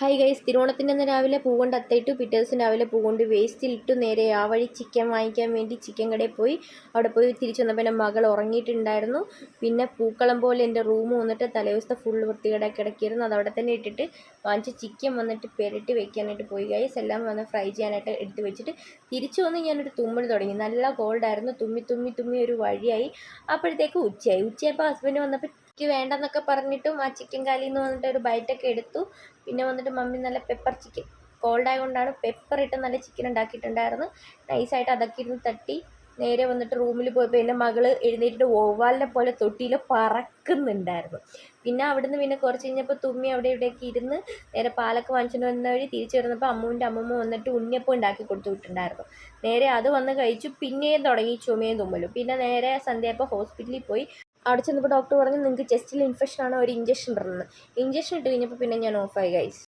Hi guys തിരുവോണത്തിന്റെ അന്ന് രാവിലെ പൂ കൊണ്ട് അത്തയിട്ടു പിറ്റേ ദിവസം രാവിലെ പൂ വേസ്റ്റിൽ വേസ്റ്റിലിട്ടു നേരെ ആ വഴി ചിക്കൻ വാങ്ങിക്കാൻ വേണ്ടി ചിക്കൻ കടയിൽ പോയി. അവിടെ പോയി തിരിച്ചു വന്നപ്പോൾ എന്റെ മകൾ ഉറങ്ങിയിട്ടുണ്ടായിരുന്നു. പിന്നെ പൂക്കളം പോലെ എന്റെ റൂം വന്നിട്ട് തലേദിവസത്തെ ഫുൾ വൃത്തികേടായി കിടക്കിയിരുന്നു. അത് അവിടെ തന്നെ ഇട്ടിട്ട് വാങ്ങിച്ച് ചിക്കൻ വന്നിട്ട് പെരട്ടി വെക്കാനായിട്ട് പോയി ഗൈസ് എല്ലാം വന്ന് ഫ്രൈ ചെയ്യാനായിട്ട് എടുത്ത് വെച്ചിട്ട് തിരിച്ചു വന്ന് ഞാനൊരു തുമ്മൽ തുടങ്ങി. നല്ല കോൾഡായിരുന്നു തുമ്മി തുമ്മി തുമ്മി ഒരു വഴിയായി. അപ്പോഴത്തേക്ക് ഉച്ചയായി. ഉച്ചയായപ്പോൾ ഹസ്ബൻഡ് വന്നപ്പോൾ എനിക്ക് വേണ്ടെന്നൊക്കെ പറഞ്ഞിട്ടും ആ ചിക്കൻ കാലിൽ നിന്ന് വന്നിട്ട് ഒരു ബൈറ്റൊക്കെ എടുത്തു. പിന്നെ വന്നിട്ട് മമ്മി നല്ല പെപ്പർ ചിക്കൻ കോൾഡ് ആയതുകൊണ്ടാണ് പെപ്പർ ഇട്ട് നല്ല ചിക്കൻ ഉണ്ടാക്കിയിട്ടുണ്ടായിരുന്നു. നൈസായിട്ട് അതൊക്കെ ഇരുന്ന് തട്ടി. നേരെ വന്നിട്ട് റൂമിൽ പോയപ്പോൾ എന്റെ മകൾ എഴുന്നേറ്റിട്ട് ഓവാലിനെ പോലെ തൊട്ടിയിൽ പറക്കുന്നുണ്ടായിരുന്നു. പിന്നെ അവിടുന്ന് പിന്നെ കുറച്ച് കഴിഞ്ഞപ്പോൾ തുമ്മി അവിടെ ഇവിടെയൊക്കെ ഇരുന്ന് നേരെ പാലൊക്കെ വാങ്ങിച്ചുകൊണ്ട് വന്ന വഴി തിരിച്ചു വരുന്നപ്പോൾ അമ്മുവിന്റെ അമ്മമ്മ വന്നിട്ട് ഉണ്ണിയപ്പം ഉണ്ടാക്കി കൊടുത്തു വിട്ടുണ്ടായിരുന്നു നേരെ അത് വന്ന് കഴിച്ചു പിന്നെയും തുടങ്ങി ചുമയും തുമ്മലും. പിന്നെ നേരെ സന്ധ്യയപ്പോൾ ഹോസ്പിറ്റലിൽ പോയി. അവിടെ ചെന്നപ്പോൾ ഡോക്ടർ പറഞ്ഞു നിങ്ങൾക്ക് ചെസ്റ്റിൽ ഇൻഫെക്ഷൻ ആണ്? ഒരു ഇഞ്ചക്ഷൻ പറഞ്ഞത് ഇഞ്ചക്ഷൻ ഇട്ട് കഴിഞ്ഞപ്പോൾ പിന്നെ ഞാൻ ഓഫായി ഗൈസ്